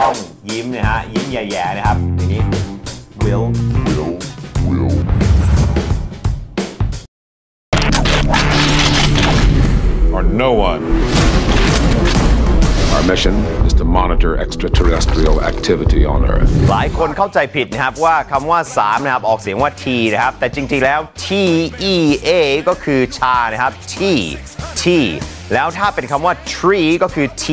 ต้องยิ้มนะฮะ ยิ้มแย่ๆนะครับอย่างนี้ will will will or no one. Our mission is to monitor extraterrestrial activity on Earth. หลายคนเข้าใจผิดนะครับว่าคำว่า 3 นะครับ ออกเสียงว่า T นะครับ แต่จริงๆแล้ว T E A ก็คือชานะครับ T T แล้วถ้าเป็นคำว่า tree ก็คือ T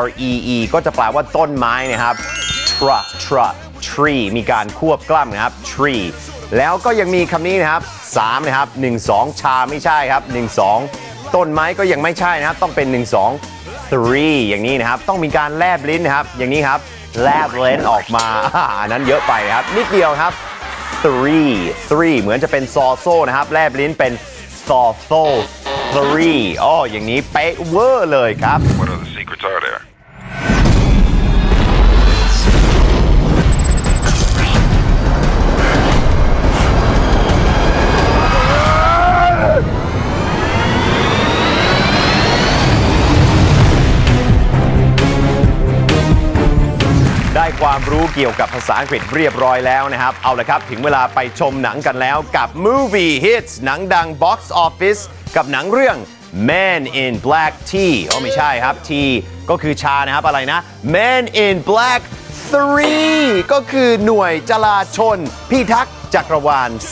R E E ก็จะแปลว่าต้นไม้นะครับ tra tra tree มีการควบกล้ำนะครับ tree แล้วก็ยังมีคำนี้นะครับ3นะครับ1 2 ชาไม่ใช่ครับ1 2 ต้นไม้ก็ยังไม่ใช่นะครับ ต้องเป็น 1 2 3 อย่างนี้นะครับ ต้องมีการแลบลิ้นนะครับ อย่างนี้ครับ แลบลิ้นออกมาอ่าอันนั้นเยอะไปนะครับ นิดเดียวครับ three three เหมือนจะเป็นซอโซนะครับ แลบลิ้นเป็นซอโซ three อ๋ออย่างนี้เป๊ะเวอร์เลยครับ What other secrets are there? ได้ความรู้เกี่ยวกับภาษาอังกฤษเรียบร้อยแล้วนะครับ เอาละครับ ถึงเวลาไปชมหนังกันแล้วกับ Movie Hits หนังดัง Box Office กับหนังเรื่อง Man in Black T อ๋อไม่ใช่ครับ T ก็คือชานะครับ อะไรนะ Man in Black 3 ก็คือหน่วยจราชน พิทักษ์จักรวาล 3